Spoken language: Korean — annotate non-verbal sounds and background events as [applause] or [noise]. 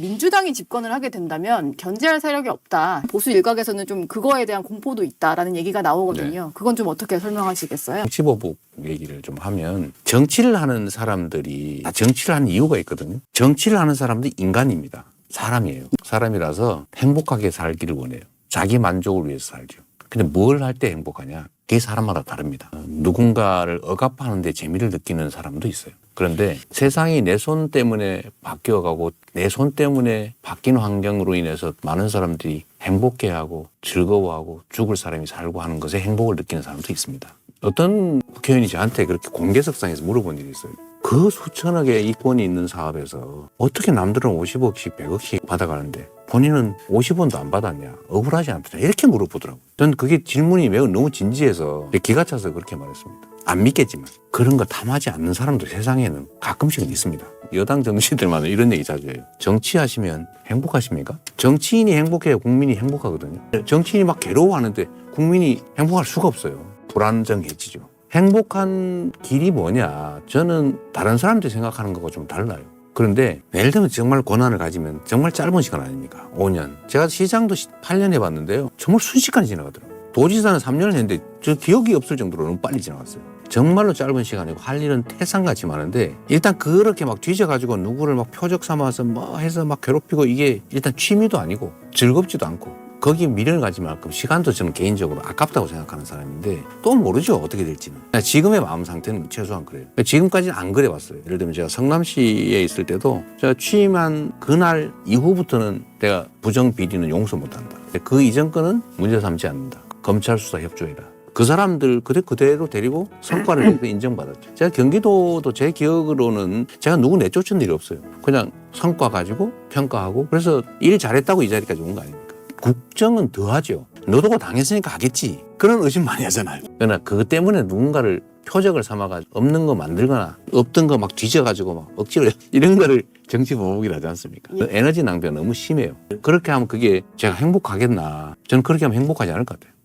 민주당이 집권을 하게 된다면 견제할 세력이 없다. 보수 일각에서는 좀 그거에 대한 공포도 있다라는 얘기가 나오거든요. 그건 좀 어떻게 설명하시겠어요? 정치보복 얘기를 좀 하면 정치를 하는 사람들이 다 정치를 하는 이유가 있거든요. 정치를 하는 사람들이 인간입니다. 사람이에요. 사람이라서 행복하게 살기를 원해요. 자기 만족을 위해서 살죠. 근데 뭘 할 때 행복하냐? 그게 사람마다 다릅니다. 어, 누군가를 억압하는데 재미를 느끼는 사람도 있어요. 그런데 세상이 내 손 때문에 바뀌어가고 내 손 때문에 바뀐 환경으로 인해서 많은 사람들이 행복해하고 즐거워하고 죽을 사람이 살고 하는 것에 행복을 느끼는 사람도 있습니다. 어떤 국회의원이 저한테 그렇게 공개석상에서 물어본 일이 있어요. 그 수천억 의 이권이 있는 사업에서 어떻게 남들은 50억씩 100억씩 받아가는데 본인은 50원도 안 받았냐 억울하지 않더냐 이렇게 물어보더라고요. 전 그게 질문이 매우 너무 진지해서 기가 차서 그렇게 말했습니다. 안 믿겠지만 그런 거 탐하지 않는 사람도 세상에는 가끔씩은 있습니다. 여당 정치들만은 이런 얘기 자주 해요. 정치하시면 행복하십니까? 정치인이 행복해야 국민이 행복하거든요. 정치인이 막 괴로워하는데 국민이 행복할 수가 없어요. 불안정해지죠. 행복한 길이 뭐냐? 저는 다른 사람들이 생각하는 거가 좀 달라요. 그런데 예를 들면 정말 고난을 가지면 정말 짧은 시간 아닙니까? 5년. 제가 시장도 8년 해봤는데요. 정말 순식간에 지나가더라고요. 도지사는 3년을 했는데 저 기억이 없을 정도로 너무 빨리 지나갔어요. 정말로 짧은 시간이고 할 일은 태산같이 많은데 일단 그렇게 막 뒤져가지고 누구를 막 표적 삼아서 뭐 해서 막 괴롭히고 이게 일단 취미도 아니고 즐겁지도 않고 거기에 미련을 가지 만큼 시간도 저는 개인적으로 아깝다고 생각하는 사람인데 또 모르죠 어떻게 될지는 지금의 마음 상태는 최소한 그래요 지금까지는 안 그래왔어요 예를 들면 제가 성남시에 있을 때도 제가 취임한 그날 이후부터는 내가 부정 비리는 용서 못한다 그 이전 거는 문제 삼지 않는다 검찰 수사 협조해라 그 사람들 그대 그대로 데리고 성과를 내서 [clears throat] 인정받았죠. 제가 경기도도 제 기억으로는 제가 누구 내쫓은 일이 없어요. 그냥 성과 가지고 평가하고 그래서 일 잘했다고 이 자리까지 온 거 아닙니까? 국정은 더 하죠. 너도 당했으니까 하겠지. 그런 의심 많이 하잖아요. 그러나 그것 때문에 누군가를 표적을 삼아가지고 없는 거 만들거나 없던 거 막 뒤져가지고 막 억지로 [laughs] 이런 거를 정치 보복이라 하지 않습니까? 그 에너지 낭비가 너무 심해요. 그렇게 하면 그게 제가 행복하겠나? 저는 그렇게 하면 행복하지 않을 것 같아요.